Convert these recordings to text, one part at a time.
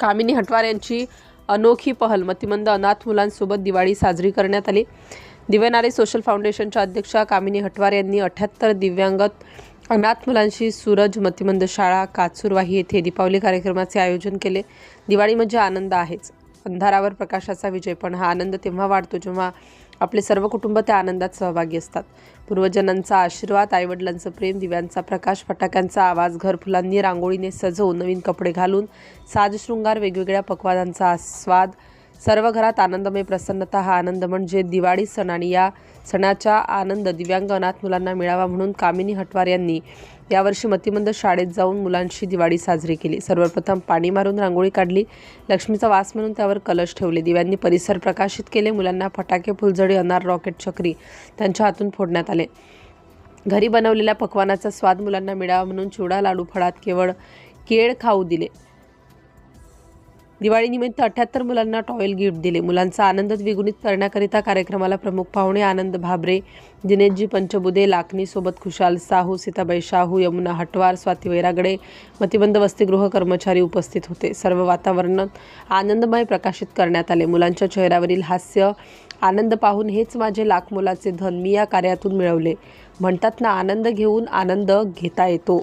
कामिनी हटवार यांची अनोखी पहल. मतिमंद अनाथ मुलांसोबत दिवाळी साजरी करण्यात आली. दिव्यनारी सोशल फाउंडेशनच्या अध्यक्षा कामिनी हटवार यांनी अठ्याहत्तर दिव्यांगत अनाथ मुलांशी सूरज मतिमंद शाळा काचूरवाही येथे दीपावली कार्यक्रमाचे आयोजन केले. दिवाळी म्हणजे आनंद आहेच. अंधारावर प्रकाशाचा विजय पण हा आनंद तेव्हा वाढतो जेव्हा आपले सर्व कुटुंब त्या आनंदात सहभागी असतात. पूर्वजनांचा आशीर्वाद आईवडिलांचं प्रेम दिव्यांचा प्रकाश फटाक्यांचा आवाज घरफुलांनी रांगोळीने सजवून नवीन कपडे घालून साजशृंगार वेगवेगळ्या पकवानांचा आस्वाद सर्व घरात आनंदमय प्रसन्नता हा आनंद म्हणजे दिवाळी सण आणि या सणाचा आनंद दिव्यांग अनाथ मुलांना मिळावा म्हणून कामिनी हटवार यांनी यावर्षी मतिमंद शाळेत जाऊन मुलांशी दिवाळी साजरी केली. सर्वप्रथम पाणी मारून रांगोळी काढली. लक्ष्मीचा वास म्हणून त्यावर कलश ठेवले. दिव्यांनी परिसर प्रकाशित केले. मुलांना फटाके फुलझडी अनार रॉकेट चक्री त्यांच्या हातून फोडण्यात आले. घरी बनवलेल्या पकवानाचा स्वाद मुलांना मिळावा म्हणून चिवडा लाडू फळात केवळ केळ खाऊ दिले. दिवाळीनिमित्त अठ्याहत्तर मुलांना टॉयल गिफ्ट दिले. मुलांचा आनंद द्विगुणित करण्याकरिता कार्यक्रमाला प्रमुख पाहुणे आनंद भाबरे दिनेशजी पंचबुदे लाखनीसोबत खुशाल साहू सीताबाई शाहू यमुना हटवार स्वाती वैरागडे मतिबंद वसतिगृह कर्मचारी उपस्थित होते. सर्व वातावरण आनंदमय प्रकाशित करण्यात आले. मुलांच्या चेहऱ्यावरील हास्य आनंद पाहून हेच माझे लाख मुलाचे धन मी या कार्यातून मिळवले. म्हणतात ना आनंद घेऊन आनंद घेता येतो.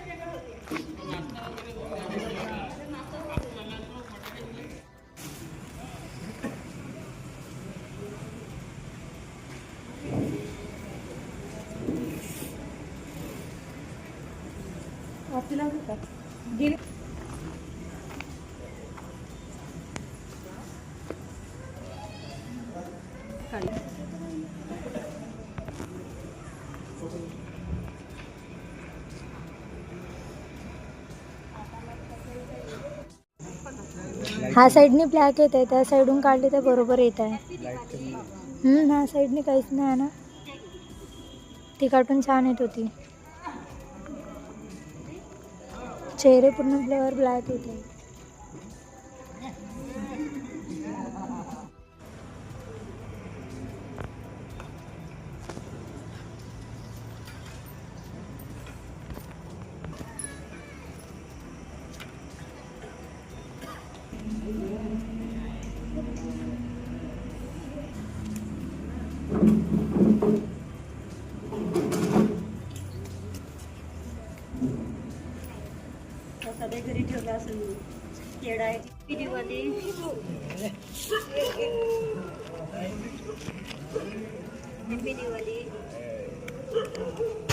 हा साईडने ब्लॅक येत आहे. त्या साईडून काढले तर बरोबर येत आहे. हम्म, साईडने काहीच नाही आहे ना. ती कार्टून छान येत होती. चेहरे पूर्ण फ्लेवर ब्लॅक होते येत आहे सगळे घरी ठेवला असेल येडा पिढीमध्ये हॅपी दिवाळी हॅपी